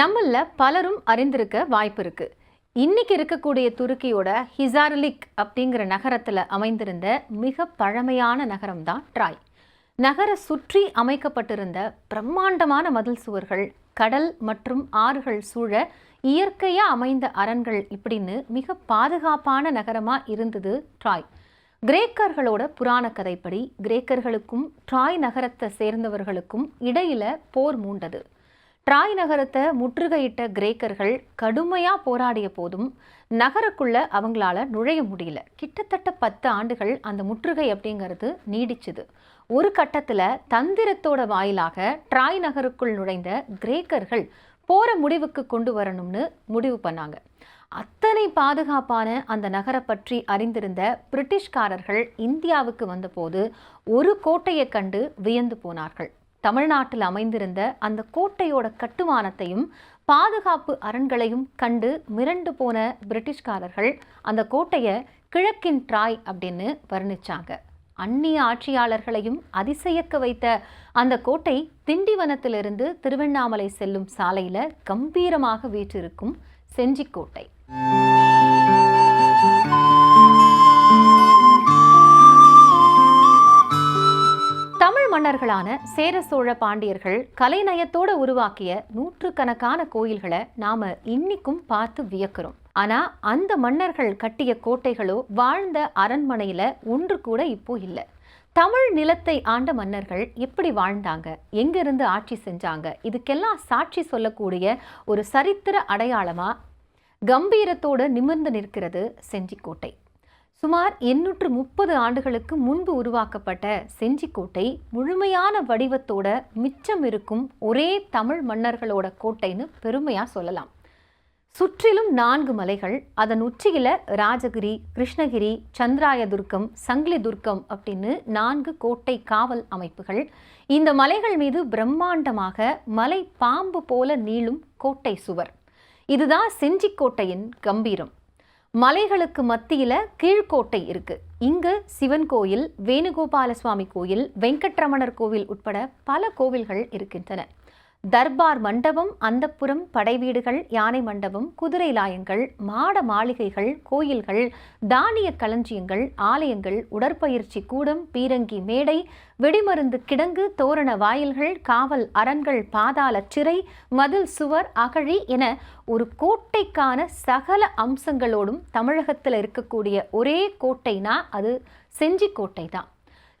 நம்மள பலரும் அறிந்திருக்க வாய்ப்பு இருக்கு. இன்னைக்கு இருக்கக்கூடிய துருக்கியோட ஹிசார்லிக் அப்படிங்கிற நகரத்துல அமைந்திருந்த மிக பழமையான நகரம் தான் ட்ராய். நகர சுற்றி அமைக்கப்பட்டிருந்த பிரம்மாண்டமான மதில் சுவர்கள் கடல் மற்றும் ஆறுகள் சூழ இயற்கையா அமைந்த அரண்கள் இப்படின்னு மிக பாதுகாப்பான நகரமா இருந்தது ட்ராய். கிரேக்கர்களோட புராண கதைப்படி கிரேக்கர்களுக்கும் ட்ராய் நகரத்தை சேர்ந்தவர்களுக்கும் இடையில போர் மூண்டது. ட்ராய் நகரத்தை முற்றுகையிட்ட கிரேக்கர்கள் கடுமையாக போராடிய போதும் நகருக்குள்ள அவங்களால நுழைய முடியல. கிட்டத்தட்ட பத்து ஆண்டுகள் அந்த முற்றுகை அப்படிங்கிறது நீடிச்சுது. ஒரு கட்டத்தில் தந்திரத்தோட வாயிலாக ட்ராய் நகருக்குள் நுழைந்த கிரேக்கர்கள் போகிற முடிவுக்கு கொண்டு வரணும்னு முடிவு பண்ணாங்க. அத்தனை பாதுகாப்பான அந்த நகரை பற்றி அறிந்திருந்த பிரிட்டிஷ்காரர்கள் இந்தியாவுக்கு வந்தபோது ஒரு கோட்டையை கண்டு வியந்து போனார்கள். தமிழ்நாட்டில் அமைந்திருந்த அந்த கோட்டையோட கட்டுமானத்தையும் பாதுகாப்பு அரண்களையும் கண்டு மிரண்டு போன பிரிட்டிஷ்காரர்கள் அந்த கோட்டையை கிழக்கின் ட்ராய் அப்படின்னு வர்ணிச்சாங்க. அந்நிய ஆட்சியாளர்களையும் அதிசயக்க வைத்த அந்த கோட்டை திண்டிவனத்திலிருந்து திருவண்ணாமலை செல்லும் சாலையில் கம்பீரமாக வீற்றிருக்கும் செஞ்சிக்கோட்டை. மன்னர்களான சேர சோழ பாண்டியர்கள் கலைநயத்தோட உருவாக்கிய நூற்றுக்கணக்கான கோயில்களை நாம இன்னிக்கும் பார்த்து வியக்கிறோம். ஆனா அந்த மன்னர்கள் கட்டிய கோட்டைகளோ வாழ்ந்த அரண்மனையில ஒன்று கூட இப்போ இல்லை. தமிழ் நிலத்தை ஆண்ட மன்னர்கள் எப்படி வாழ்ந்தாங்க? எங்கிருந்து ஆட்சி செஞ்சாங்க? இதுக்கெல்லாம் சாட்சி சொல்லக்கூடிய ஒரு சரித்திர அடையாளமா? கம்பீரத்தோடு நிமிர்ந்து நிற்கிறது செஞ்சிக்கோட்டை. சுமார் எண்ணூற்று முப்பது ஆண்டுகளுக்கு முன்பு உருவாக்கப்பட்ட செஞ்சிக்கோட்டை முழுமையான வடிவத்தோட மிச்சம் இருக்கும் ஒரே தமிழ் மன்னர்களோட கோட்டைன்னு பெருமையாக சொல்லலாம். சுற்றிலும் நான்கு மலைகள் அதன் உச்சியில் ராஜகிரி கிருஷ்ணகிரி சந்திராய துர்க்கம் சங்கிலி துர்க்கம் அப்படின்னு நான்கு கோட்டை காவல் அமைப்புகள். இந்த மலைகள் மீது பிரம்மாண்டமாக மலை பாம்பு போல நீளும் கோட்டை சுவர். இதுதான் செஞ்சிக்கோட்டையின் கம்பீரம். மலைகளுக்கு மத்தியில கீழ்கோட்டை இருக்கு. இங்கு சிவன் கோயில் வேணுகோபால சுவாமி கோயில் வெங்கட்ரமணர் கோவில் உட்பட பல கோவில்கள் இருக்கின்றன. தர்பார் மண்டபம் அந்தப்புறம் படைவீடுகள் யானை மண்டபம் குதிரை லாயங்கள் மாட மாளிகைகள் கோயில்கள் தானிய களஞ்சியங்கள் ஆலயங்கள் உடற்பயிற்சி கூடம் பீரங்கி மேடை வெடிமருந்து கிடங்கு தோரண வாயில்கள் காவல் அரண்கள் பாதாள சிறை மதில் சுவர் அகழி என ஒரு கோட்டைக்கான சகல அம்சங்களோடும் தமிழகத்தில் இருக்கக்கூடிய ஒரே கோட்டைனா அது செஞ்சி கோட்டை தான்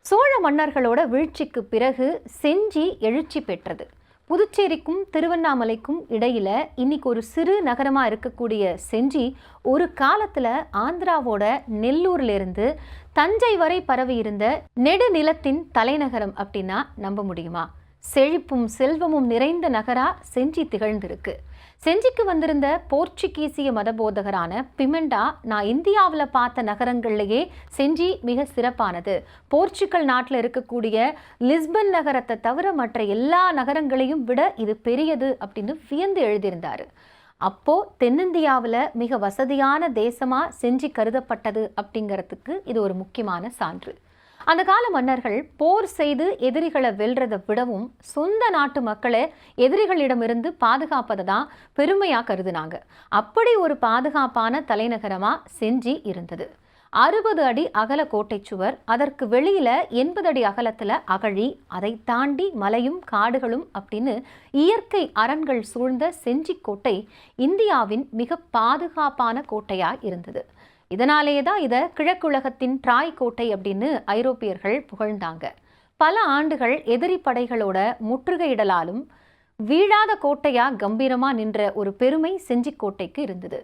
சோழ மன்னர்களோட வீழ்ச்சிக்கு பிறகு செஞ்சி எழுச்சி பெற்றது. புதுச்சேரிக்கும் திருவண்ணாமலைக்கும் இடையில இன்னைக்கு ஒரு சிறு நகரமா இருக்கக்கூடிய செஞ்சி ஒரு காலத்துல ஆந்திராவோட நெல்லூர்ல இருந்து தஞ்சை வரை பரவி இருந்த நெடுநிலத்தின் தலைநகரம் அப்படின்னா நம்ப முடியுமா? செழிப்பும் செல்வமும் நிறைந்த நகரா செஞ்சி திகழ்ந்திருக்கு. செஞ்சிக்கு வந்திருந்த போர்ச்சுகீசிய மதபோதகரான பிமெண்டா நான் இந்தியாவில் பார்த்த நகரங்கள்லேயே செஞ்சி மிக சிறப்பானது. போர்ச்சுகல் நாட்டில் இருக்கக்கூடிய லிஸ்பன் நகரத்தை தவிர மற்ற எல்லா நகரங்களையும் விட இது பெரியது அப்படின்னு வியந்து எழுதியிருந்தாரு. அப்போது தென்னிந்தியாவில் மிக வசதியான தேசமாக செஞ்சி கருதப்பட்டது அப்படிங்கிறதுக்கு இது ஒரு முக்கியமான சான்று. அந்த கால மன்னர்கள் போர் செய்து எதிரிகளை வெல்றதை விடவும் சொந்த நாட்டு மக்களை எதிரிகளிடமிருந்து பாதுகாப்பதை தான் பெருமையாக கருதுனாங்க. அப்படி ஒரு பாதுகாப்பான தலைநகரமா செஞ்சி இருந்தது. அறுபது அடி அகல கோட்டை சுவர் அதற்கு வெளியில எண்பது அடி அகலத்துல அகழி அதை தாண்டி மலையும் காடுகளும் அப்படின்னு இயற்கை அரண்கள் சூழ்ந்த செஞ்சி கோட்டை இந்தியாவின் மிக பாதுகாப்பான கோட்டையா இருந்தது. இதனாலேயே தான் இதை கிழக்குலகத்தின் ட்ராய் கோட்டை அப்படின்னு ஐரோப்பியர்கள் புகழ்ந்தாங்க. பல ஆண்டுகள் எதிரி படைகளோட முற்றுகையிடலாலும் வீழாத கோட்டையா கம்பீரமா நின்ற ஒரு பெருமை செஞ்சிக்கோட்டைக்கு இருந்தது.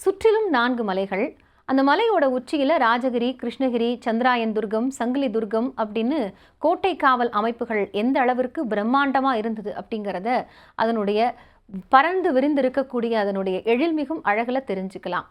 சுற்றிலும் நான்கு மலைகள் அந்த மலையோட உச்சியில ராஜகிரி கிருஷ்ணகிரி சந்திராயன் துர்கம் சங்கிலி துர்கம் அப்படின்னு கோட்டை காவல் அமைப்புகள் எந்த அளவிற்கு பிரம்மாண்டமா இருந்தது அப்படிங்கிறத அதனுடைய பறந்து விரிந்திருக்கக்கூடிய அதனுடைய எழில்மிகும் அழகில் தெரிஞ்சுக்கலாம்.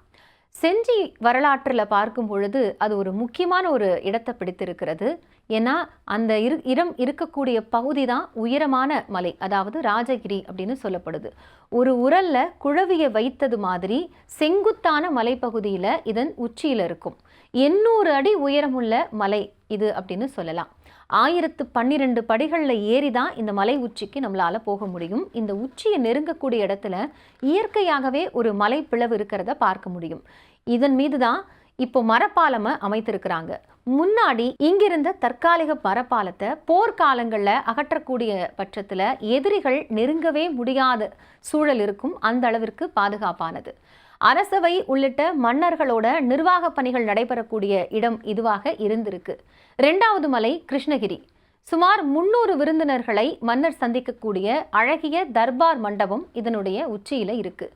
செஞ்சி வரலாற்றில் பார்க்கும் பொழுது அது ஒரு முக்கியமான ஒரு இடத்தை பிடித்திருக்கிறது. ஏன்னா அந்த இரு இடம் இருக்கக்கூடிய பகுதி தான் உயரமான மலை அதாவது ராஜகிரி அப்படின்னு சொல்லப்படுது. ஒரு உரல்ல குழவியை வைத்தது மாதிரி செங்குத்தான மலைப்பகுதியில் இதன் உச்சியில் இருக்கும். எண்ணூறு அடி உயரமுள்ள மலை இது அப்படின்னு சொல்லலாம். ஆயிரத்து பன்னிரெண்டு படிகளில் ஏறி தான் இந்த மலை உச்சிக்கு நம்மளால போக முடியும். இந்த உச்சியை நெருங்கக்கூடிய இடத்துல இயற்கையாகவே ஒரு மலை பிளவு இருக்கிறத பார்க்க முடியும். இதன் மீது தான் இப்போ மரப்பாலமை அமைத்திருக்கிறாங்க. முன்னாடி இங்கிருந்த தற்காலிக மரப்பாலத்தை போர்க்காலங்களில் அகற்றக்கூடிய பட்சத்தில் எதிரிகள் நெருங்கவே முடியாத சூழல் இருக்கும். அந்த அளவிற்கு பாதுகாப்பானது. அரசவை உள்ளிட்ட மன்னர்களோட நிர்வாக பணிகள் நடைபெறக்கூடிய இடம் இதுவாக இருந்திருக்கு. ரெண்டாவது மலை கிருஷ்ணகிரி. சுமார் முன்னூறு விருந்தினர்களை மன்னர் சந்திக்கக்கூடிய அழகிய தர்பார் மண்டபம் இதனுடைய உச்சியில இருக்கு.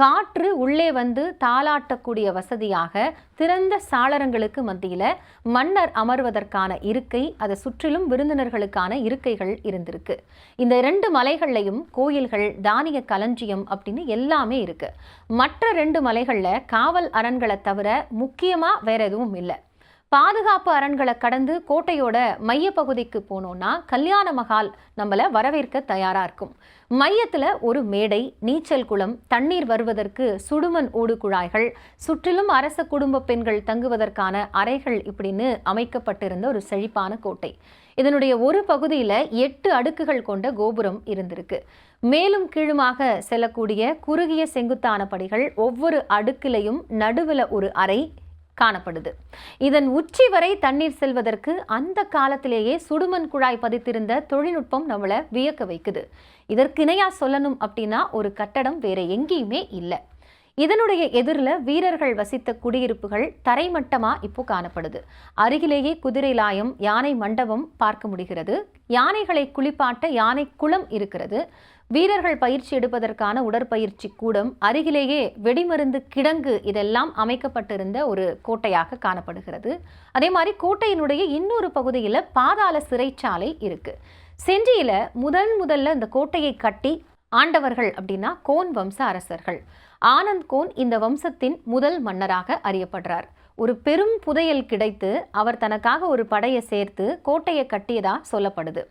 காற்று உள்ளே வந்து தாளாட்டக்கூடிய வசதியாக திறந்த சாளரங்களுக்கு மத்தியில் மன்னர் அமர்வதற்கான இருக்கை அதை சுற்றிலும் விருந்தினர்களுக்கான இருக்கைகள் இருந்திருக்கு. இந்த இரண்டு மலைகள்லையும் கோயில்கள் தானிய களஞ்சியம் அப்படின்னு எல்லாமே இருக்கு. மற்ற ரெண்டு மலைகளில் காவல் அரண்களை தவிர முக்கியமாக வேற எதுவும் இல்லை. பாதுகாப்பு அரண்களை கடந்து கோட்டையோட மையப்பகுதிக்கு போனோம்னா கல்யாண மகால் நம்மளை வரவேற்க தயாராக இருக்கும். மையத்தில் ஒரு மேடை நீச்சல் குளம் தண்ணீர் வருவதற்கு சுடுமண் ஓடு குழாய்கள் சுற்றிலும் அரச குடும்ப பெண்கள் தங்குவதற்கான அறைகள் இப்படின்னு அமைக்கப்பட்டிருந்த ஒரு செழிப்பான கோட்டை. இதனுடைய ஒரு பகுதியில் எட்டு அடுக்குகள் கொண்ட கோபுரம் இருந்திருக்கு. மேலும் கீழுமாக செல்லக்கூடிய குறுகிய செங்குத்தான படிகள் ஒவ்வொரு அடுக்கிலையும் நடுவில் ஒரு அறை காணப்படுது. இதன் உச்சி வரை தண்ணீர் செல்வதற்கு அந்த காலத்திலேயே சுடுமண் குழாய் பதித்திருந்த தொழில்நுட்பம் நம்மளை வியக்க வைக்குது. இதற்கு இணையாக சொல்லணும் அப்படின்னா ஒரு கட்டடம் வேற எங்கேயுமே இல்லை. இதனுடைய எதிரில் வீரர்கள் வசித்த குடியிருப்புகள் தரைமட்டமாக இப்போ காணப்படுது. அருகிலேயே குதிரை லாயம் யானை மண்டபம் பார்க்க முடிகிறது. யானைகளை குளிப்பாட்ட யானை குளம் இருக்கிறது. வீரர்கள் பயிற்சி எடுப்பதற்கான உடற்பயிற்சி கூடம் அருகிலேயே வெடிமருந்து கிடங்கு இதெல்லாம் அமைக்கப்பட்டிருந்த ஒரு கோட்டையாக காணப்படுகிறது. அதே மாதிரி கோட்டையினுடைய இன்னொரு பகுதியில் பாதாள சிறைச்சாலை இருக்கு. செஞ்சியில் முதன் முதல்ல இந்த கோட்டையை கட்டி ஆண்டவர்கள் அப்படின்னா கோன் வம்ச அரசர்கள் ஆனந்த் கோன் இந்த வம்சத்தின் முதல் மன்னராக அறியப்படுறார். ஒரு பெரும் புதையல் கிடைத்து அவர் தனக்காக ஒரு படையை சேர்த்து கோட்டையை கட்டியதா சொல்லப்படுது.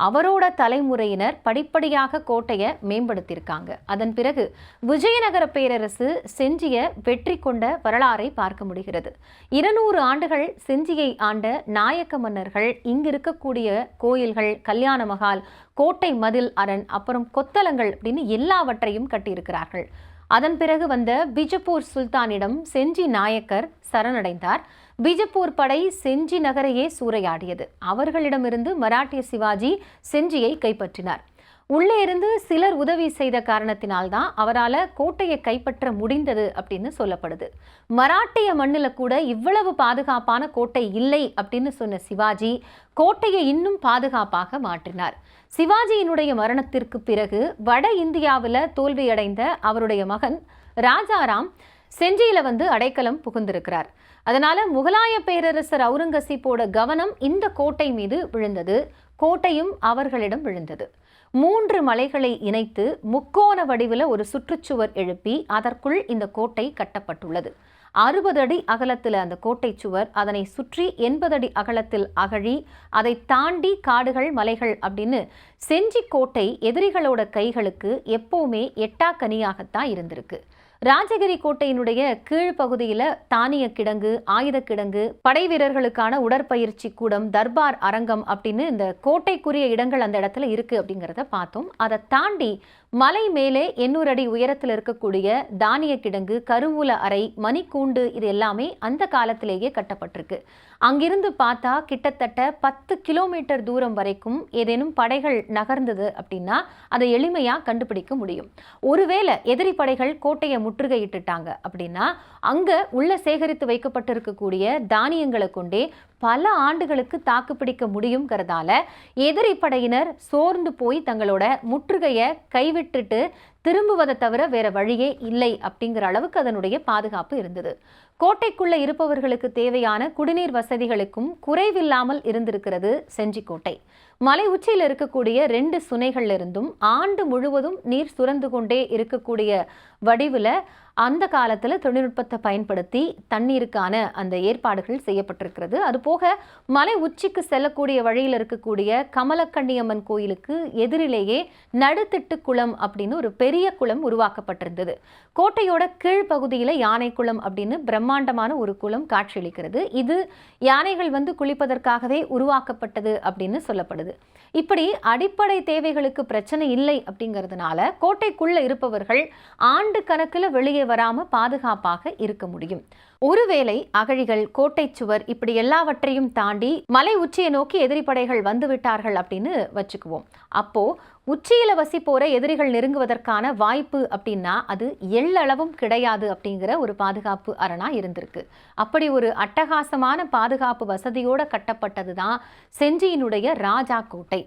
அவரோட தலைமுறையினர் படிப்படியாக கோட்டையை மேம்படுத்தியிருக்காங்க. அதன் பிறகு விஜயநகர பேரரசு செஞ்சிய வெற்றி கொண்ட வரலாறை பார்க்க முடிகிறது. இருநூறு ஆண்டுகள் செஞ்சியை ஆண்ட நாயக்க மன்னர்கள் இங்கு இருக்கக்கூடிய கோயில்கள் கல்யாண மகால் கோட்டை மதில் அரண் அப்புறம் கொத்தலங்கள் அப்படின்னு எல்லாவற்றையும் கட்டியிருக்கிறார்கள். அதன் பிறகு வந்த பிஜப்பூர் சுல்தானிடம் செஞ்சி நாயக்கர் சரணடைந்தார். பிஜப்பூர் படை செஞ்சி நகரையே சூறையாடியது. அவர்களிடமிருந்து மராட்டிய சிவாஜி செஞ்சியை கைப்பற்றினார். உள்ளே இருந்து சிலர் உதவி செய்த காரணத்தினால்தான் அவரால் கோட்டையை கைப்பற்ற முடிந்தது அப்படின்னு சொல்லப்படுது. மராட்டிய மண்ணில் கூட இவ்வளவு பாதுகாப்பான கோட்டை இல்லை அப்படின்னு சொன்ன சிவாஜி கோட்டையை இன்னும் பாதுகாப்பாக மாற்றினார். சிவாஜியினுடைய மரணத்திற்கு பிறகு வட இந்தியாவில் தோல்வியடைந்த அவருடைய மகன் ராஜாராம் செஞ்சியில் வந்து அடைக்கலம் புகுந்திருக்கிறார். அதனால முகலாய பேரரசர் அவுரங்கசீப்போட கவனம் இந்த கோட்டை மீது விழுந்தது. கோட்டையும் அவர்களிடம் விழுந்தது. மூன்று மலைகளை இணைத்து முக்கோண வடிவில் ஒரு சுற்றுச்சுவர் எழுப்பி அதற்குள் இந்த கோட்டை கட்டப்பட்டுள்ளது. அறுபது அடி அகலத்தில் அந்த கோட்டை சுவர் அதனை சுற்றி எண்பது அடி அகலத்தில் அகழி அதை தாண்டி காடுகள் மலைகள் அப்படின்னு செஞ்சி கோட்டை எதிரிகளோட கைகளுக்கு எப்பவுமே எட்டாக்கனியாகத்தான் இருந்திருக்கு. ராஜகிரி கோட்டையினுடைய கீழ்ப்பகுதியில் தானிய கிடங்கு ஆயுத கிடங்கு படை வீரர்களுக்கான உடற்பயிற்சி கூடம் தர்பார் அரங்கம் அப்படின்னு இந்த கோட்டைக்குரிய இடங்கள் அந்த இடத்துல இருக்குது அப்படிங்கிறத பார்த்தோம். அதை தாண்டி மலை மேலே எண்ணூறு அடி உயரத்தில் இருக்கக்கூடிய தானிய கிடங்கு கருவூல அறை மணிக்கூண்டு இது எல்லாமே அந்த காலத்திலேயே கட்டப்பட்டிருக்கு. அங்கிருந்து பார்த்தா கிட்டத்தட்ட பத்து கிலோமீட்டர் தூரம் வரைக்கும் ஏதேனும் படைகள் நகர்ந்தது அப்படின்னா அதை எளிமையாக கண்டுபிடிக்க முடியும். ஒருவேளை எதிரி படைகள் கோட்டையை முற்றுகையிட்டுட்டாங்க அப்படின்னா அங்கே உள்ள சேகரித்து வைக்கப்பட்டிருக்கக்கூடிய தானியங்களை கொண்டே பல ஆண்டுகளுக்கு தாக்குப்பிடிக்க முடியுங்கிறதால எதிரி படையினர் சோர்ந்து போய் தங்களோட முற்றுகையை கைவிட்டுட்டு திரும்புவதை தவிர வேற வழியே இல்லை அப்படிங்கிற அளவுக்கு அதனுடைய பாதுகாப்பு இருந்தது. கோட்டைக்குள்ள இருப்பவர்களுக்கு தேவையான குடிநீர் வசதிகளுக்கும் குறைவில்லாமல் இருந்திருக்கிறது செஞ்சிக்கோட்டை. மலை உச்சியில் இருக்கக்கூடிய ரெண்டு சுனைகளிலிருந்தும் ஆண்டு முழுவதும் நீர் சுரந்து கொண்டே இருக்கக்கூடிய வடிவில் அந்த காலத்தில் தொழில்நுட்பத்தை பயன்படுத்தி தண்ணீருக்கான அந்த ஏற்பாடுகள் செய்யப்பட்டிருக்கிறது. அதுபோக மலை உச்சிக்கு செல்லக்கூடிய வழியில் இருக்கக்கூடிய கமலக்கண்ணியம்மன் கோயிலுக்கு எதிரிலேயே நடுத்திட்டு குளம் அப்படின்னு ஒரு பெரிய பெரிய குளம் உருவாக்கப்பட்டிருந்தது. கோட்டையோட கீழ்ப்பகுதியில் யானை குளம் அப்படின்னு பிரம்மாண்டமான ஒரு குளம் காட்சியளிக்கிறது. இது யானைகள் வந்து குளிப்பதற்காகவே உருவாக்கப்பட்டது அப்படின்னு சொல்லப்படுது. இப்படி அடிப்படை தேவைகளுக்கு பிரச்சனை இல்லை அப்படிங்கிறதுனால கோட்டைக்குள்ள இருப்பவர்கள் ஆண்டு கணக்கில் வெளியே வராம பாதுகாப்பாக இருக்க முடியும். ஒருவேளை அகழிகள் கோட்டை சுவர் இப்படி எல்லாவற்றையும் தாண்டி மலை உச்சியை நோக்கி எதிரி படைகள் அப்படின்னு வச்சுக்குவோம். அப்போ உச்சியில வசிப்போற எதிரிகள் நெருங்குவதற்கான வாய்ப்பு அப்படின்னா அது எள்ளளவும் கிடையாது அப்படிங்கிற ஒரு பாதுகாப்பு அரணா இருந்திருக்கு. அப்படி ஒரு அட்டகாசமான பாதுகாப்பு வசதியோட கட்டப்பட்டது தான் செஞ்சியினுடைய ராஜா கோட்டை.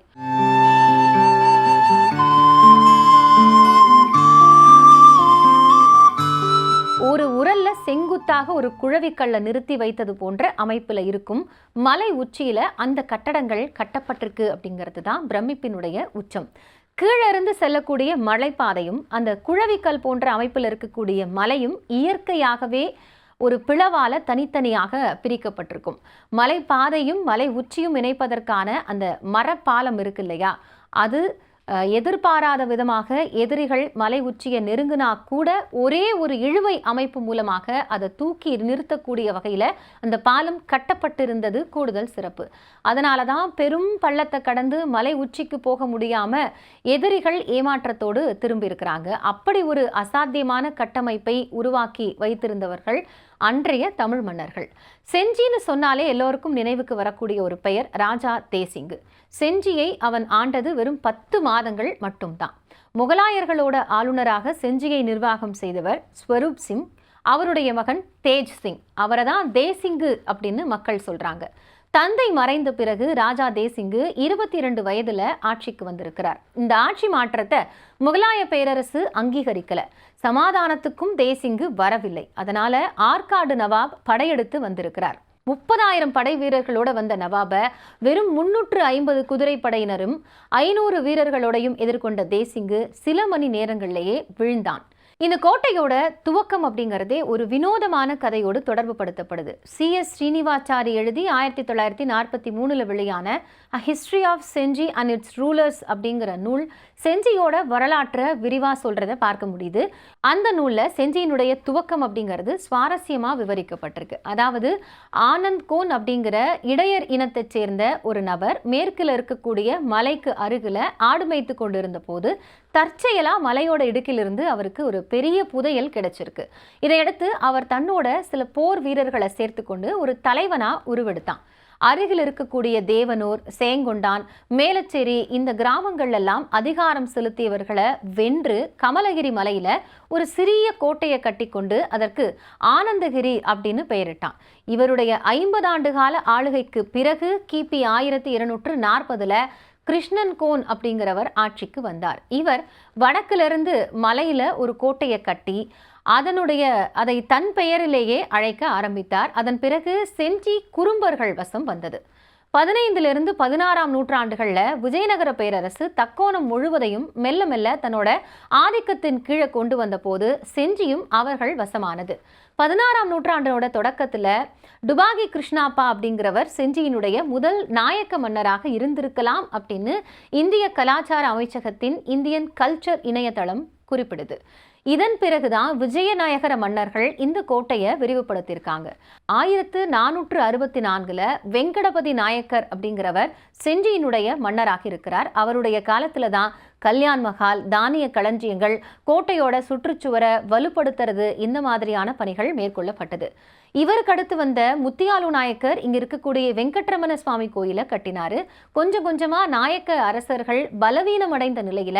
செங்குத்தாக ஒரு குழவிக்கல்ல நிறுத்தி வைத்தது போன்ற அமைப்பில் இருக்கும் மலை உச்சியில அந்த கட்டடங்கள் கட்டப்பட்டிருக்கு அப்படிங்கிறது தான் பிரமிப்பினுடைய உச்சம். கீழே இருந்து செல்லக்கூடிய மலைப்பாதையும் அந்த குழவிக்கல் போன்ற அமைப்பில் இருக்கக்கூடிய மலையும் இயற்கையாகவே ஒரு பிளவால தனித்தனியாக பிரிக்கப்பட்டிருக்கும். மலைப்பாதையும் மலை உச்சியும் இணைப்பதற்கான அந்த மரப்பாலம் இருக்கு இல்லையா? அது எதிர்பாராத விதமாக எதிரிகள் மலை உச்சியை நெருங்கினா கூட ஒரே ஒரு இழுவை அமைப்பு மூலமாக அதை தூக்கி நிறுத்தக்கூடிய வகையில் அந்த பாலம் கட்டப்பட்டிருந்தது கூடுதல் சிறப்பு. அதனால தான் பெரும் பள்ளத்தை கடந்து மலை உச்சிக்கு போக முடியாமல் எதிரிகள் ஏமாற்றத்தோடு திரும்பியிருக்கிறாங்க. அப்படி ஒரு அசாத்தியமான கட்டமைப்பை உருவாக்கி வைத்திருந்தவர்கள் அன்றைய தமிழ் மன்னர்கள். செஞ்சின்னு சொன்னாலே எல்லோருக்கும் நினைவுக்கு வரக்கூடிய ஒரு பெயர் ராஜா தேசிங்கு. செஞ்சியை அவன் ஆண்டது வெறும் பத்து மாதங்கள் மட்டும்தான். முகலாயர்களோட ஆளுநராக செஞ்சியை நிர்வாகம் செய்தவர் ஸ்வரூப் சிங். அவருடைய மகன் தேஜ் சிங். அவரை தான் தேசிங்கு அப்படின்னு மக்கள் சொல்றாங்க. தந்தை மறைந்த பிறகு ராஜா தேசிங்கு இருபத்தி இரண்டு வயதுல ஆட்சிக்கு வந்திருக்கிறார். இந்த ஆட்சி மாற்றத்தை முகலாய பேரரசு அங்கீகரிக்கல. சமாதானத்துக்கும் தேசிங்கு வரவில்லை. அதனால ஆற்காடு நவாப் படையெடுத்து வந்திருக்கிறார். முப்பதாயிரம் படை வீரர்களோட வந்த நவாப வெறும் முன்னூற்று ஐம்பது குதிரை படையினரும் ஐநூறு வீரர்களோடையும் எதிர்கொண்ட தேசிங்கு சில மணி நேரங்களிலேயே விழுந்தான். இந்த கோட்டையோட துவக்கம் அப்படிங்கிறதே ஒரு வினோதமான கதையோடு தொடர்பு படுத்தப்படுது சி. எஸ். ஸ்ரீனிவாச்சாரி எழுதி ஆயிரத்தி தொள்ளாயிரத்தி நாற்பத்தி மூணில் வெளியான a history of Gingee and its rulers அப்படிங்கிற நூல் செஞ்சியோட வரலாற்றை விரிவாக சொல்றதை பார்க்க முடியுது. அந்த நூலில் செஞ்சியினுடைய துவக்கம் அப்படிங்கிறது சுவாரஸ்யமாக விவரிக்கப்பட்டிருக்கு. அதாவது ஆனந்த் கோன் அப்படிங்கிற இடையர் இனத்தைச் சேர்ந்த ஒரு நபர் மேற்கில் இருக்கக்கூடிய மலைக்கு அருகில் ஆடு மேய்த்து கொண்டிருந்த போது தற்செயலா மலையோட இடுக்கிலிருந்து அவருக்கு ஒரு பெரிய புதையல் கிடைச்சிருக்கு. இதையடுத்து அவர் தன்னோட சில போர் வீரர்களை சேர்த்து கொண்டு ஒரு தலைவனா உருவெடுத்தான். அருகில் இருக்கக்கூடிய தேவனூர் சேங்கொண்டான் மேலச்சேரி இந்த கிராமங்கள் எல்லாம் அதிகாரம் செலுத்தியவர்களை வென்று கமலகிரி மலையில ஒரு சிறிய கோட்டையை கட்டிக்கொண்டு அதற்கு ஆனந்தகிரி அப்படின்னு பெயரிட்டான். இவருடைய ஐம்பது ஆண்டு கால ஆளுகைக்கு பிறகு கிபி ஆயிரத்தி இருநூற்று நாற்பதுல கிருஷ்ணன் கோன் அப்படிங்கிறவர் ஆட்சிக்கு வந்தார். இவர் வடக்கிலிருந்து மலையில் ஒரு கோட்டையை கட்டி அதனுடைய அதை தன் பெயரிலேயே அழைக்க ஆரம்பித்தார். அதன் பிறகு செஞ்சி குறும்பர்கள் வசம் வந்தது. பதினைந்திலிருந்து பதினாறாம் நூற்றாண்டுகளில் விஜயநகர பேரரசு தக்கோணம் முழுவதையும் மெல்ல மெல்ல தன்னோட ஆதிக்கத்தின் கீழே கொண்டு வந்த போது செஞ்சியும் அவர்கள் வசமானது. பதினாறாம் நூற்றாண்டோட தொடக்கத்தில் டுபாகி கிருஷ்ணாப்பா அப்படிங்கிறவர் செஞ்சியினுடைய முதல் நாயக்க மன்னராக இருந்திருக்கலாம் அப்படின்னு இந்திய கலாச்சார அமைச்சகத்தின் இந்தியன் கல்ச்சர் இணையதளம் குறிப்பிடுது. இதன் பிறகுதான் விஜயநாயகர மன்னர்கள் இந்த கோட்டையை விரிவுபடுத்தியிருக்காங்க. ஆயிரத்து நானூற்று அறுபத்தி நான்குல வெங்கடபதி நாயக்கர் அப்படிங்கிறவர் செஞ்சியினுடைய மன்னராக இருக்கிறார் அவருடைய காலத்துல தான் கல்யாண் மஹால் தானிய களஞ்சியங்கள் கோட்டையோட சுற்றுச்சுவரை வலுப்படுத்துறது இந்த மாதிரியான பணிகள் மேற்கொள்ளப்பட்டது. இவருக்கு அடுத்து வந்த முத்தியாலு நாயக்கர் இங்க இருக்கக்கூடிய வெங்கட்ரமண சுவாமி கோயிலை கட்டினாரு. கொஞ்சம் கொஞ்சமா நாயக்க அரசர்கள் பலவீனமடைந்த நிலையில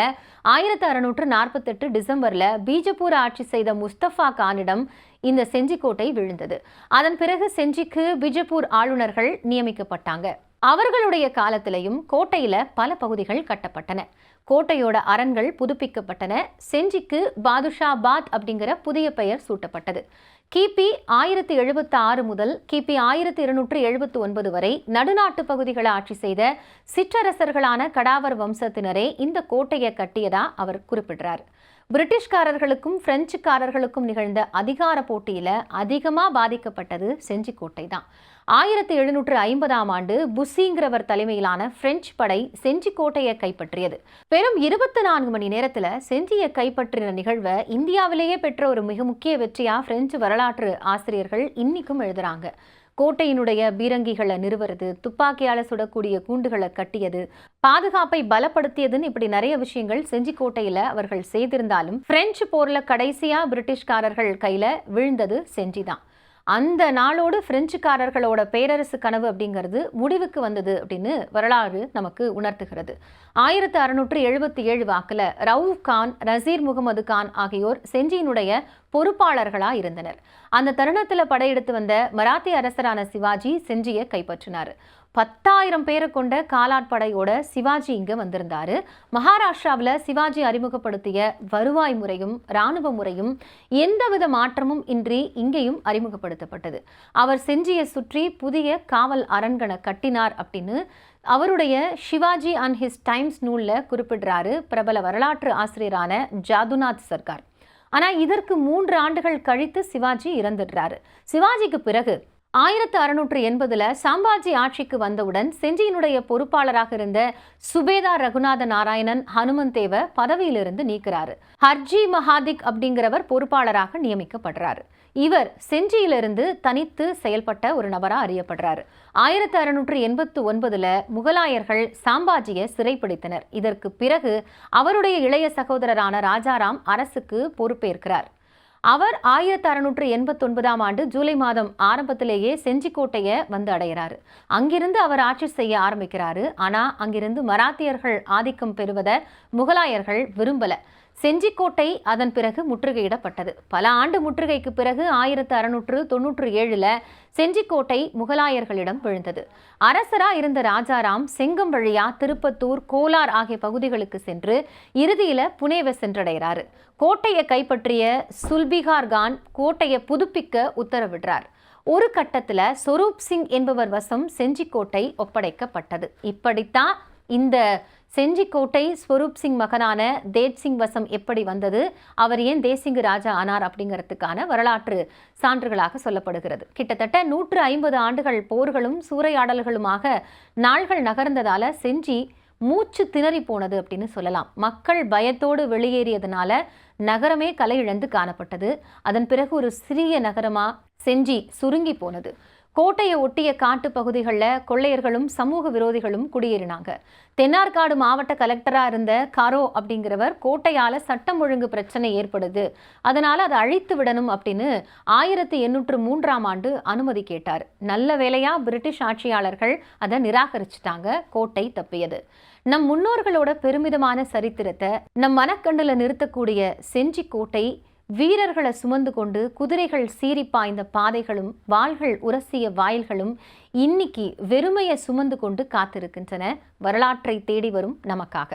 ஆயிரத்தி அறுநூற்று நாற்பத்தெட்டு டிசம்பர்ல பீஜப்பூர் ஆட்சி செய்த முஸ்தபா கானிடம் இந்த செஞ்சிக்கோட்டை விழுந்தது. அதன் பிறகு செஞ்சிக்கு பிஜப்பூர் ஆளுநர்கள் நியமிக்கப்பட்டாங்க. அவர்களுடைய காலத்திலையும் கோட்டையில பல பகுதிகள் கட்டப்பட்டன. கோட்டையோட அரண்கள் புதுப்பிக்கப்பட்டன. செஞ்சிக்கு பாதுஷா பாத் அப்படிங்கிற புதிய பெயர் சூட்டப்பட்டது. கிபி ஆயிரத்தி எழுபத்தி ஆறு முதல் கிபி ஆயிரத்தி இருநூற்றி எழுபத்தி ஒன்பது வரை நடுநாட்டு பகுதிகளை ஆட்சி செய்த சிற்றரசர்களான கடாவர் வம்சத்தினரே இந்த கோட்டையை கட்டியதா அவர் குறிப்பிடுறார். பிரிட்டிஷ்காரர்களுக்கும் பிரெஞ்சுக்காரர்களுக்கும் நிகழ்ந்த அதிகார போட்டியில அதிகமாக பாதிக்கப்பட்டது செஞ்சிக்கோட்டை தான் ஆயிரத்தி எழுநூற்று ஐம்பதாம் ஆண்டு புஸ்ஸிங்கிறவர் தலைமையிலான பிரெஞ்சு படை செஞ்சி கோட்டையை கைப்பற்றியது. பெரும் இருபத்தி நான்கு மணி நேரத்தில் செஞ்சியை கைப்பற்றின நிகழ்வை இந்தியாவிலேயே பெற்ற ஒரு மிக முக்கிய வெற்றியாக பிரெஞ்சு வரலாற்று ஆசிரியர்கள் இன்னிக்கும் எழுதுறாங்க. கோட்டையினுடைய பீரங்கிகளை நிறுவறது துப்பாக்கியால் சுடக்கூடிய கூண்டுகளை கட்டியது பாதுகாப்பை பலப்படுத்தியதுன்னு இப்படி நிறைய விஷயங்கள் செஞ்சிக்கோட்டையில் அவர்கள் செய்திருந்தாலும் பிரெஞ்சு போரில் கடைசியாக பிரிட்டிஷ்காரர்கள் கையில் விழுந்தது செஞ்சிதான். அந்த நாளோடு பிரெஞ்சுக்காரர்களோட பேரரசு கனவு அப்படிங்கிறது முடிவுக்கு வந்தது அப்படின்னு வரலாறு நமக்கு உணர்த்துகிறது. ஆயிரத்தி அறுநூற்று எழுபத்தி ஏழு வாக்கில் ரவுஃப் கான் ரசீர் முகமது கான் ஆகியோர் செஞ்சியினுடைய பொறுப்பாளர்களாக இருந்தனர். அந்த தருணத்தில் படையெடுத்து வந்த மராத்தி அரசரான சிவாஜி செஞ்சியை கைப்பற்றினார். பத்தாயிரம் பேரை கொண்ட காலாட்படையோட சிவாஜி இங்கே வந்திருந்தாரு. மகாராஷ்டிராவில் சிவாஜி அறிமுகப்படுத்திய வருவாய் முறையும் இராணுவ முறையும் எந்தவித மாற்றமும் இன்றி இங்கேயும் அறிமுகப்படுத்தப்பட்டது. அவர் செஞ்சியை சுற்றி புதிய காவல் அரண்களை கட்டினார் அப்படின்னு அவருடைய சிவாஜி அண்ட் ஹிஸ் டைம்ஸ் நூலில் குறிப்பிடுறாரு பிரபல வரலாற்று ஆசிரியரான ஜாதுநாத் சர்க்கார் ஆனால் இதற்கு மூன்று ஆண்டுகள் கழித்து சிவாஜி இறந்துடுறாரு. சிவாஜிக்கு பிறகு ஆயிரத்து அறுநூற்று எண்பதுல சாம்பாஜி ஆட்சிக்கு வந்தவுடன் செஞ்சியினுடைய பொறுப்பாளராக இருந்த சுபேதார் ரகுநாத நாராயணன் ஹனுமந்தேவ பதவியிலிருந்து நீக்கிறாரு. ஹர்ஜி மஹாதிக் அப்படிங்கிறவர் பொறுப்பாளராக நியமிக்கப்படுறாரு. இவர் செஞ்சியிலிருந்து தனித்து செயல்பட்ட ஒரு நபரா அறியப்படுறாரு. ஆயிரத்தி அறுநூற்று எண்பத்து ஒன்பதுல முகலாயர்கள் சாம்பாஜியை சிறைப்பிடித்தனர். இதற்கு பிறகு அவருடைய இளைய சகோதரரான ராஜாராம் அரசுக்கு பொறுப்பேற்கிறார். அவர் ஆயிரத்தி அறுநூற்று எண்பத்தொன்பதாம் ஆண்டு ஜூலை மாதம் ஆரம்பத்திலேயே செஞ்சிக்கோட்டையை வந்து அடைகிறாரு. அங்கிருந்து அவர் ஆட்சி செய்ய ஆரம்பிக்கிறாரு. ஆனா அங்கிருந்து மராத்தியர்கள் ஆதிக்கம் பெறுவதை முகலாயர்கள் விரும்பல. செஞ்சிக்கோட்டை அதன் பிறகு முற்றுகையிடப்பட்டது. பல ஆண்டு முற்றுகைக்கு பிறகு ஆயிரத்து அறுநூற்று தொன்னூற்று ஏழில் செஞ்சிக்கோட்டை முகலாயர்களிடம் விழுந்தது. அரசரா இருந்த ராஜாராம் செங்கம் வழியா திருப்பத்தூர் கோலார் ஆகிய பகுதிகளுக்கு சென்று இறுதியில் புனேவை சென்றடைகிறாரு. கோட்டையை கைப்பற்றிய சுல்பிகார் கான் கோட்டையை புதுப்பிக்க உத்தரவிடுறார். ஒரு கட்டத்தில் சொரூப் சிங் என்பவர் வசம் செஞ்சிக்கோட்டை ஒப்படைக்கப்பட்டது. இப்படித்தான் இந்த செஞ்சிக்கோட்டை ஸ்வரூப் சிங் மகனான தேஜ் சிங் வசம் எப்படி வந்தது? அவர் ஏன் தேசிங்கு ராஜா ஆனார் அப்படிங்கிறதுக்கான வரலாற்று சான்றுகளாக சொல்லப்படுகிறது. கிட்டத்தட்ட நூற்று ஐம்பது ஆண்டுகள் போர்களும் சூறையாடல்களுமாக நாள்கள் நகர்ந்ததால செஞ்சி மூச்சு திணறி போனது அப்படின்னு சொல்லலாம். மக்கள் பயத்தோடு வெளியேறியதுனால நகரமே கலை இழந்து காணப்பட்டது. அதன் பிறகு ஒரு சிறிய நகரமா செஞ்சி சுருங்கி போனது. கோட்டையை ஒட்டிய காட்டு பகுதிகளில் கொள்ளையர்களும் சமூக விரோதிகளும் குடியேறினாங்க. தென்னார்காடு மாவட்ட கலெக்டராக இருந்த காரோ அப்படிங்கிறவர் கோட்டையால் சட்டம் ஒழுங்கு பிரச்சனை ஏற்படுது. அதனால் அதை அழித்து விடணும் அப்படின்னு ஆயிரத்தி எண்ணூற்று மூன்றாம் ஆண்டு அனுமதி கேட்டார். நல்ல வேலையாக பிரிட்டிஷ் ஆட்சியாளர்கள் அதை நிராகரிச்சிட்டாங்க. கோட்டை தப்பியது. நம் முன்னோர்களோட பெருமிதமான சரித்திரத்தை நம் மனக்கண்ணில் நிறுத்தக்கூடிய செஞ்சி கோட்டை வீரர்களை சுமந்து கொண்டு குதிரைகள் சீறி பாய்ந்த பாதைகளும் வாள்கள் உரசிய வாயில்களும் இன்னைக்கு வெறுமையை சுமந்து கொண்டு காத்திருக்கின்றன. வரலாற்றை தேடி வரும் நமக்காக.